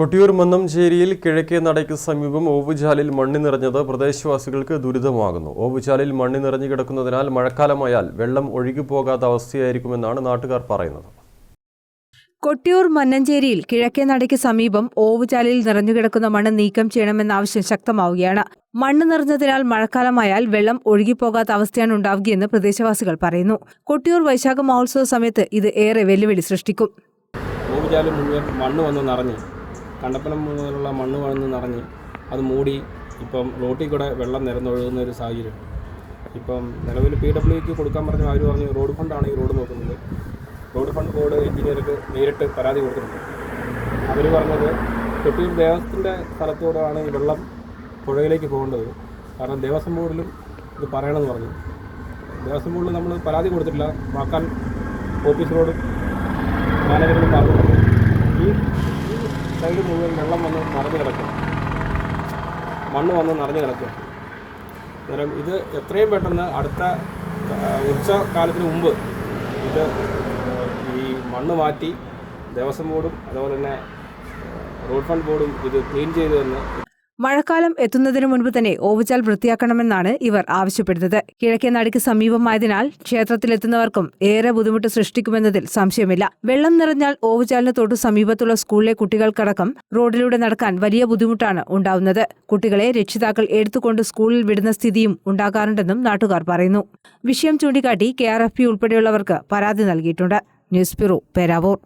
കൊട്ടിയൂർ മന്നംചേരിയിൽ കിഴക്കേ നടയ്ക്ക് സമീപം ഓവുചാലിൽ മണ്ണി നിറഞ്ഞത് പ്രദേശവാസികൾക്ക് ദുരിതമാകുന്നു. ഓവുചാലിൽ മണ്ണി നിറഞ്ഞു കിടക്കുന്നതിനാൽ മഴക്കാലമായാൽ വെള്ളം ഒഴുകിപ്പോകാത്ത അവസ്ഥയായിരിക്കുമെന്നാണ് നാട്ടുകാർ പറയുന്നത്. കൊട്ടിയൂർ മന്നഞ്ചേരിയിൽ കിഴക്കേ നടയ്ക്ക് സമീപം ഓവുചാലിൽ നിറഞ്ഞുകിടക്കുന്ന മണ്ണ് നീക്കം ചെയ്യണമെന്ന ആവശ്യം ശക്തമാവുകയാണ്. മണ്ണ് നിറഞ്ഞതിനാൽ മഴക്കാലമായാൽ വെള്ളം ഒഴുകിപ്പോകാത്ത അവസ്ഥയാണ് ഉണ്ടാവുകയെന്ന് പ്രദേശവാസികൾ പറയുന്നു. കൊട്ടിയൂർ വൈശാഖ മഹോത്സവ സമയത്ത് ഇത് ഏറെ വെല്ലുവിളി സൃഷ്ടിക്കും. ഓവുചാലിൽ മുഴുവൻ മണ്ണ് വന്ന് നിറഞ്ഞ് കണ്ടപ്പനം മുതലുള്ള മണ്ണ് വന്ന് നിറഞ്ഞ് അത് മൂടി ഇപ്പം റോട്ടിൽ കൂടെ വെള്ളം നിരന്നൊഴുകുന്ന ഒരു സാഹചര്യം. ഇപ്പം നിലവിൽ പി ഡബ്ല്യുക്ക് കൊടുക്കാൻ പറഞ്ഞ അവർ പറഞ്ഞു റോഡ് ഫണ്ടാണ് ഈ റോഡ് നോക്കുന്നത്. റോഡ് ഫണ്ട് ബോർഡ് എഞ്ചിനീയർക്ക് നേരിട്ട് പരാതി കൊടുത്തിട്ടുണ്ട്. അവർ പറഞ്ഞത് കൊട്ടിയൂർ ദേവസ്വത്തിന്റെ സ്ഥലത്തോടാണ് ഈ വെള്ളം പുഴയിലേക്ക് പോകേണ്ടത്. കാരണം ദേവസ്വം ബോർഡിലും ഇത് പറയണമെന്ന് പറഞ്ഞു. ദേവസ്വം ബോർഡിൽ നമ്മൾ പരാതി കൊടുത്തിട്ടില്ല. വാക്കാൻ ഓഫീസ് റോഡും മാനേജറും പറഞ്ഞിട്ടുണ്ട് ഈ ഈ സൈഡ് മുഴുവൻ വെള്ളം വന്ന് നിറഞ്ഞു കിടക്കും. മണ്ണ് വന്ന് നിറഞ്ഞു കിടക്കും. അന്നേരം ഇത് എത്രയും പെട്ടെന്ന് അടുത്ത ഉച്ചകാലത്തിന് മുമ്പ് ഇത് ഈ മണ്ണ് മാറ്റി ദേവസ്വം ബോർഡും അതുപോലെ തന്നെ റോഡ് ഫണ്ട് ബോർഡും ഇത് ക്ലീൻ ചെയ്തു തന്ന് മഴക്കാലം എത്തുന്നതിനു മുൻപ് തന്നെ ഓവുചാൽ വൃത്തിയാക്കണമെന്നാണ് ഇവർ ആവശ്യപ്പെടുന്നത്. കിഴക്കേ നടിക്ക് സമീപമായതിനാൽ ക്ഷേത്രത്തിലെത്തുന്നവർക്കും ഏറെ ബുദ്ധിമുട്ട് സൃഷ്ടിക്കുമെന്നതിൽ സംശയമില്ല. വെള്ളം നിറഞ്ഞാൽ ഓവുചാലിന് തൊട്ടു സമീപത്തുള്ള സ്കൂളിലെ കുട്ടികൾക്കടക്കം റോഡിലൂടെ നടക്കാൻ വലിയ ബുദ്ധിമുട്ടാണ് ഉണ്ടാവുന്നത്. കുട്ടികളെ രക്ഷിതാക്കൾ എടുത്തുകൊണ്ട് സ്കൂളിൽ വിടുന്ന സ്ഥിതിയും ഉണ്ടാകാറുണ്ടെന്നും നാട്ടുകാർ പറയുന്നു. വിഷയം ചൂണ്ടിക്കാട്ടി കെ ആർ എഫ് പി ഉൾപ്പെടെയുള്ളവർക്ക് പരാതി നൽകിയിട്ടുണ്ട്. News bureau Peravoor.